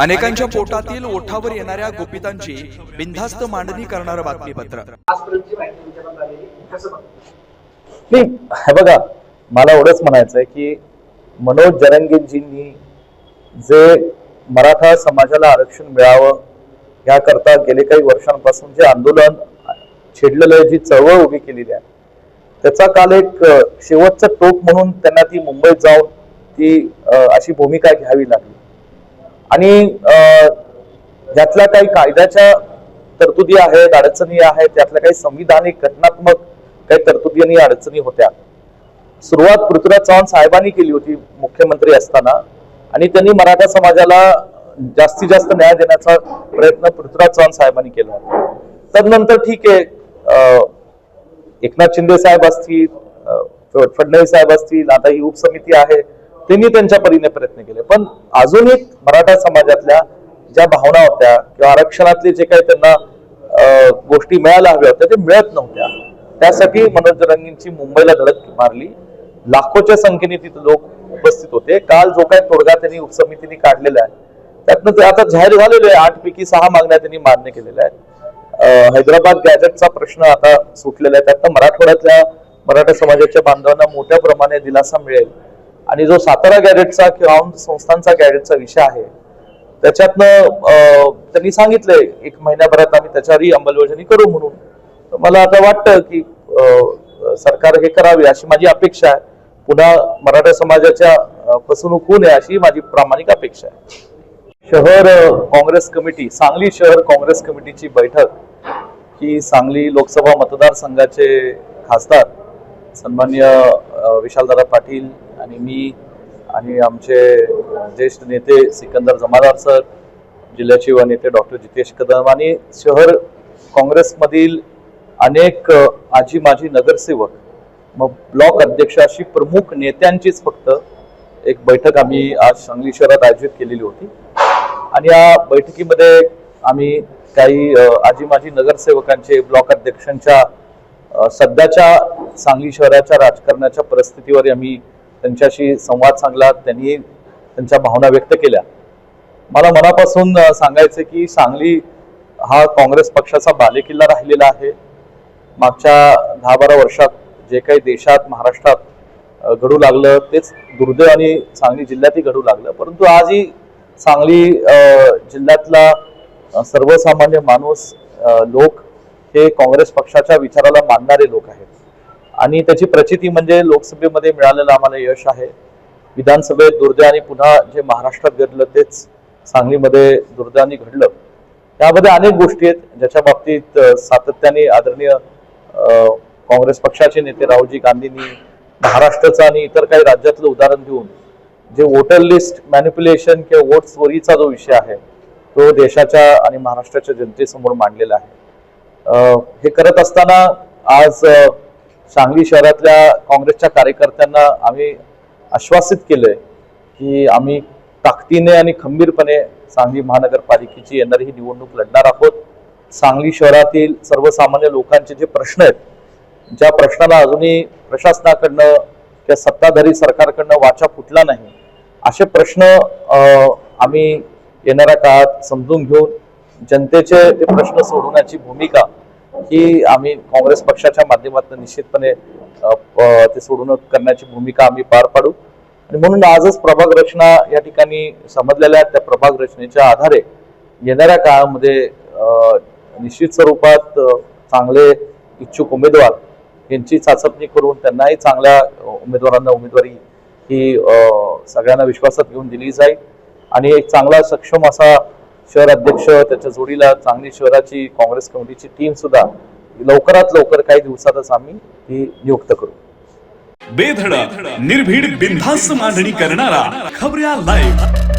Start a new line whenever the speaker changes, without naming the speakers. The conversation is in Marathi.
अनेकांच्या पोटातील ओठावर येणाऱ्या गोपितांची बिनधास्त मांडणी करणारं बातमीपत्र.
नाही बघा मला एवढंच म्हणायचं आहे की मनोज जरंगेजींनी जे मराठा समाजाला आरक्षण मिळावं याकरता गेले काही वर्षांपासून जे आंदोलन छेडलेलं आहे जी चळवळ उभी केलेली आहे त्याचा काल एक शेवटचं टोक म्हणून त्यांना ती मुंबईत जाऊन ती अशी भूमिका घ्यावी लागली. आणि यातल्या काही कायद्याच्या तरतुदी आहेत अडचणी आहेत त्यातल्या काही संविधानिक घटनात्मक काही तरतुदी आणि अडचणी होत्या. सुरुवात पृथ्वीराज चव्हाण साहेबांनी केली होती मुख्यमंत्री असताना. आणि त्यांनी मराठा समाजाला जास्तीत जास्त न्याय देण्याचा प्रयत्न पृथ्वीराज चव्हाण साहेबांनी केला. होता तदनंतर ठीक आहे अं, एकनाथ शिंदे साहेब असतील फडणवीस साहेब असतील आता ही उपसमिती आहे. त्यांनी त्यांच्या परीने प्रयत्न केले. पण अजून एक मराठा समाजातल्या ज्या भावना होत्या किंवा आरक्षणातले जे काही त्यांना गोष्टी मिळायला हव्या होत्या ते मिळत नव्हत्या. त्यासाठी मनोज रंगींची मुंबईला धडक मारली. लाखोच्या संख्येने तिथे लोक उपस्थित होते. काल जो काही तोडगा त्यांनी उपसमितीने काढलेला आहे त्यातनं ते आता जाहीर झालेले आहे. आठ पैकी सहा मागण्या त्यांनी मान्य केलेल्या आहेत. हैदराबाद गॅजेटचा प्रश्न आता सुटलेला आहे. त्यातनं मराठवाड्यातल्या मराठा समाजाच्या बांधवांना मोठ्या प्रमाणे दिलासा मिळेल. आणि जो सातारा गॅरेटचा किंवा संस्थांचा गॅरेटचा विषय आहे त्याच्यातनं अं, त्यांनी सांगितलंय एक महिन्याभरात आम्ही त्याच्यावरही अंमलबजावणी करू म्हणून. मला आता वाटतं की सरकार हे करावे अशी माझी अपेक्षा आहे. पुन्हा मराठा समाजाच्या फसवणूक होऊ नये अशी माझी प्रामाणिक अपेक्षा आहे. शहर काँग्रेस कमिटी सांगली शहर काँग्रेस कमिटीची बैठक ही सांगली लोकसभा मतदारसंघाचे खासदार सन्मान्य विशालदादा पाटील आणि मी आणि आमचे ज्येष्ठ नेते सिकंदर जमादार सर जिल्ह्याचे युवा नेते डॉक्टर जितेश कदम आणि शहर काँग्रेसमधील अनेक आजी माजी नगरसेवक मग ब्लॉक अध्यक्ष अशी प्रमुख नेत्यांचीच फक्त एक बैठक आम्ही आज सांगली शहरात आयोजित केलेली होती. आणि या बैठकीमध्ये आम्ही काही आजी माजी नगरसेवकांचे ब्लॉक अध्यक्षांच्या सध्याच्या सांगली शहराच्या राजकारणाच्या परिस्थितीवर आम्ही त्यांच्याशी संवाद साधला त्यांनी त्यांच्या भावना व्यक्त केल्या. मला मनापासून सांगायचं की सांगली हा काँग्रेस पक्षाचा बालेकिल्ला राहिलेला आहे. मागच्या दहा बारा वर्षात जे काही देशात महाराष्ट्रात घडू लागलं तेच दुर्दैव आणि सांगली जिल्ह्यातही घडू लागलं. परंतु आजही सांगली जिल्ह्यातला सर्वसामान्य माणूस लोक हे काँग्रेस पक्षाच्या विचाराला मानणारे लोक आहेत. आणि त्याची प्रचिती म्हणजे लोकसभेमध्ये मिळालेलं आम्हाला यश आहे. विधानसभेत दुर्दैवाने पुन्हा जे महाराष्ट्रात घडलं तेच सांगलीमध्ये दुर्दैवाने घडलं. त्यामध्ये अनेक गोष्टी आहेत. ज्याच्या बाबतीत सातत्याने आदरणीय काँग्रेस पक्षाचे नेते राहुलजी गांधींनी महाराष्ट्राचं आणि इतर काही राज्यातलं उदाहरण देऊन जे वोटर लिस्ट मॅन्युप्युलेशन किंवा वोट चोरीचा जो विषय आहे तो देशाच्या आणि महाराष्ट्राच्या जनतेसमोर मांडलेला आहे. हे करत असताना आज सांगली शहरातल्या काँग्रेसच्या कार्यकर्त्यांना आम्ही आश्वासित केलंय की आम्ही ताकदीने आणि खंबीरपणे सांगली महानगरपालिकेची येणारी ही निवडणूक लढणार आहोत. सांगली शहरातील सर्वसामान्य लोकांचे जे प्रश्न आहेत ज्या प्रश्नाला अजूनही प्रशासनाकडनं किंवा सत्ताधारी सरकारकडनं वाचा फुटला नाही असे प्रश्न आम्ही येणाऱ्या काळात समजून घेऊन जनतेचे ते प्रश्न सोडवण्याची भूमिका ही आम्ही काँग्रेस पक्षाच्या माध्यमातून निश्चितपणे ते सोडून करण्याची भूमिका आम्ही पार पाडू. आणि म्हणून आजच प्रभाग रचना या ठिकाणी समजलेल्या त्या प्रभाग रचनेच्या आधारे येणाऱ्या काळामध्ये निश्चित स्वरूपात चांगले इच्छुक उमेदवार यांची चाचपणी करून त्यांनाही चांगल्या उमेदवारांना उमेदवारी ही सगळ्यांना विश्वासात घेऊन दिली जाईल. आणि एक चांगला सक्षम असा शहर अध्यक्ष त्याच्या जोडीला चांगली शहराची काँग्रेस कमिटीची टीम सुद्धा लवकरात लवकर काही दिवसातच आम्ही ही नियुक्त करू.
बेधडक निर्भीड बिनधास्त मांडणी करणारा खबऱ्या लाईव्ह